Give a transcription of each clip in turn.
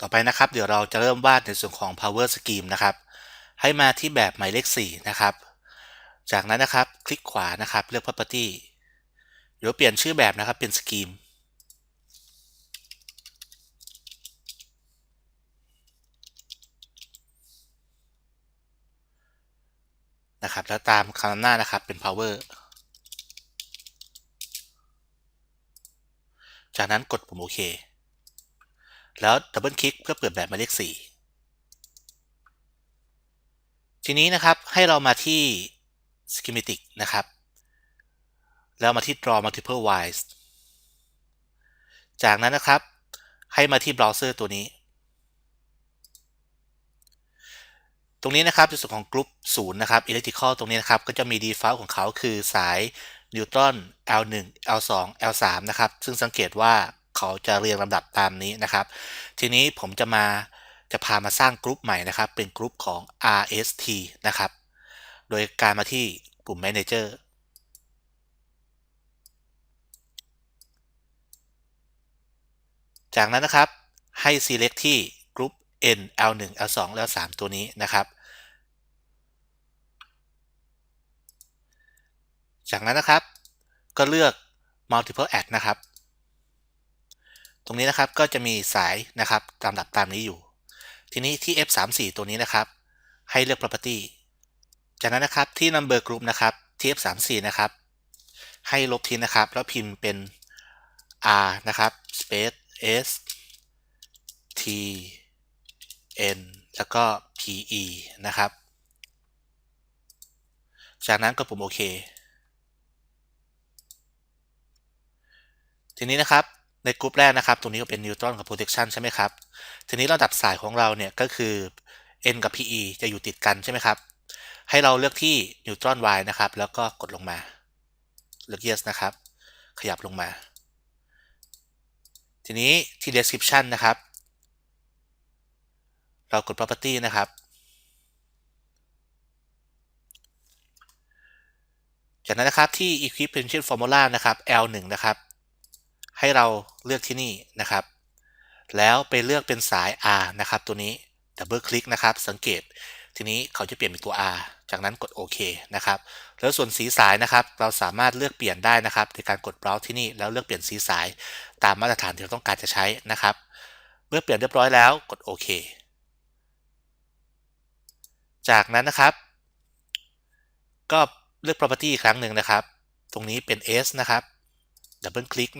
ต่อไปนะครับเดี๋ยวเราจะเริ่มวาดในส่วนของ power scheme นะครับ ให้มาที่แบบหมายเลข 4 นะครับ จากนั้นนะครับคลิกขวานะครับเลือก property เดี๋ยวเปลี่ยนชื่อแบบนะครับเป็น scheme นะครับแล้วตามคำนำหน้านะครับเป็น power จากนั้นกดปุ่มโอเค แล้วดับเบิลคลิกเพื่อเปิดแบบหมายเลข 4 ทีนี้นะครับให้เรามาที่ schematic นะครับ แล้วมาที่ draw multiple wise จากนั้นนะครับ ให้มาที่ browser ตัวนี้ ตรงนี้นะครับในส่วนของกลุ่ม0นะครับ electrical ตรงนี้นะครับ ก็จะมี default ของเขาคือสายนิวตรอน L1 L2 L3 นะครับ ซึ่งสังเกตว่า เขาจะเรียงลำดับตามนี้นะครับ ทีนี้ผมจะมาจะพามาสร้างกลุ่มใหม่นะครับ เป็นกลุ่มของ RST นะครับ โดยการมาที่ปุ่ม Manager จากนั้นนะครับให้ select ที่กลุ่ม N L1 L2 L3 ตัวนี้นะครับ จากนั้นนะครับ ก็เลือก multiple add นะครับ ตรงนี้นะครับก็จะมีสายนะครับลำดับตามนี้อยู่ ทีนี้ที่ F34 ตัวนี้นะครับ ให้เลือก property จากนั้นนะครับที่ number group นะครับที่ F34 นะครับ ให้ลบทิ้งนะครับ แล้วพิมพ์เป็น R นะครับ space S T N แล้วก็ PE นะครับ จากนั้นก็ปุ่มโอเค ทีนี้นะครับ ในกลุ่มแรกนะครับตรงนี้ก็เป็นนิวตรอนกับ protection ใช่ไหมครับ ทีนี้ระดับสายของเราเนี่ยก็คือ n กับ pe จะอยู่ติดกันใช่ไหมครับ ให้เราเลือกที่นิวตรอน y นะครับ แล้วก็กดลงมา เลือก yes นะครับ ขยับลงมา ทีนี้ที่ description นะครับ เรากด property นะครับ จากนั้นนะครับที่ equip potential formula นะครับ L1 นะครับ ให้เราเลือกที่นี่นะครับ แล้วไปเลือกเป็นสาย R นะครับ ตัวนี้ดับเบิลคลิกนะครับ สังเกต ทีนี้เขาจะเปลี่ยนเป็นตัว R จากนั้นกดโอเคนะครับ แล้วส่วนสีสายนะครับ เราสามารถเลือกเปลี่ยนได้นะครับในการกด browse ที่นี่แล้วเลือกเปลี่ยนสีสายตามมาตรฐานที่เราต้องการจะใช้นะครับ เมื่อเปลี่ยนเรียบร้อยแล้วกดโอเคจากนั้นนะครับ ก็เลือก property อีกครั้งหนึ่งนะครับ ตรงนี้เป็น S นะครับ ดับเบิลคลิก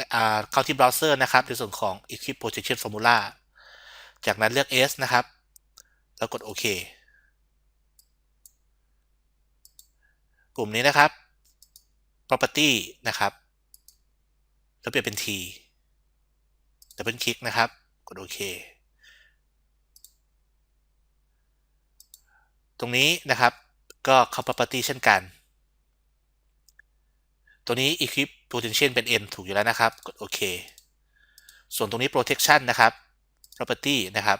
เข้าที่เบราว์เซอร์นะครับในส่วนของ Equip Projection Formula จากนั้นเลือก S นะครับ แล้วกดโอเคปุ่มนี้นะครับ property นะครับ แล้วเปลี่ยนเป็น T ดับเบิลคลิกนะครับ กดโอเค ตรงนี้นะครับ ก็เข้า property เช่นกัน ตัวนี้ equip potential เป็น n ถูกอยู่แล้วนะครับ กดโอเค ส่วนตรงนี้ protection นะครับ property นะครับ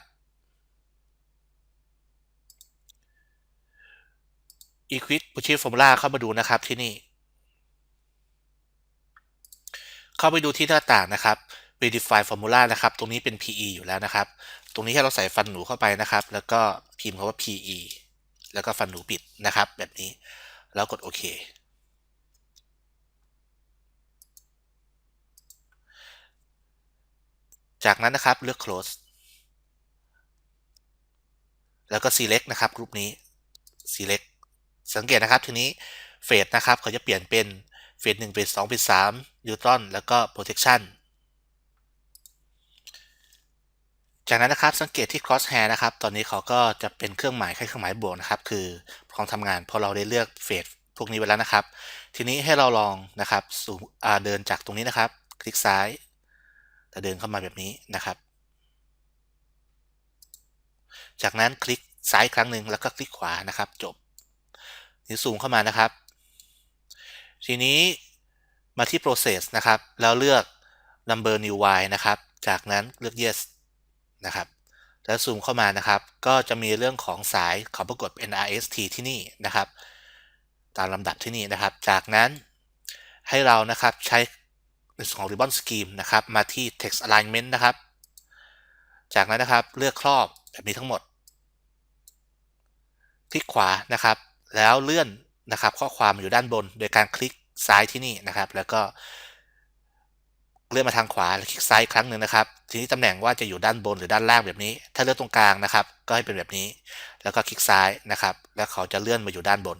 equip potential formula เข้ามาดูนะครับที่นี่ เข้าไปดูที่หน้าต่างนะครับ verify formula นะครับ ตรงนี้เป็น PE อยู่แล้วนะครับ ตรงนี้ให้เราใส่ฟันหนูเข้าไปนะครับ แล้วก็พิมพ์คำว่า PE แล้วก็ฟันหนูปิดนะครับ แบบนี้ แล้วกดโอเค จากนั้นนะครับเลือก close แล้วก็ select นะครับกลุ่มนี้ select สังเกตนะครับทีนี้เฟสนะครับเขาจะเปลี่ยนเป็นเฟสหนึ่งเฟสสองเฟสสามนิวตอนแล้วก็ protection จากนั้นนะครับสังเกตที่ cross hair นะครับ ตอนนี้เขาก็จะเป็นเครื่องหมายคล้ายเครื่องหมายบวกนะครับ คือพร้อมทำงานพอเราได้เลือกเฟสพวกนี้ไว้แล้วนะครับ ทีนี้ให้เราลองนะครับสู่เดินจากตรงนี้นะครับ คลิกซ้าย แล้วเดินเข้ามาแบบนี้นะครับ จากนั้นคลิกซ้ายครั้งหนึ่งแล้วก็คลิกขวานะครับ จบนี่ซูมเข้ามานะครับ ทีนี้มาที่ process นะครับ แล้วเลือก number new y นะครับ จากนั้นเลือก yes นะครับ แล้วซูมเข้ามานะครับ ก็จะมีเรื่องของสายขอปรากฏ NRST ที่นี่นะครับ ตามลำดับที่นี่นะครับ จากนั้นให้เรานะครับใช้ ในส่วนของ ribbon scheme นะครับ มาที่ text alignment นะครับ จากนั้นนะครับเลือกครอบแบบนี้ทั้งหมด คลิกขวานะครับ แล้วเลื่อนนะครับ ข้อความอยู่ด้านบน โดยการคลิกซ้ายที่นี่นะครับ แล้วก็เลื่อนมาทางขวาแล้วคลิกซ้ายครั้งหนึ่งนะครับ ทีนี้ตำแหน่งว่าจะอยู่ด้านบนหรือด้านล่างแบบนี้ ถ้าเลือกตรงกลางนะครับ ก็ให้เป็นแบบนี้ แล้วก็คลิกซ้ายนะครับ แล้วเขาจะเลื่อนมาอยู่ด้านบน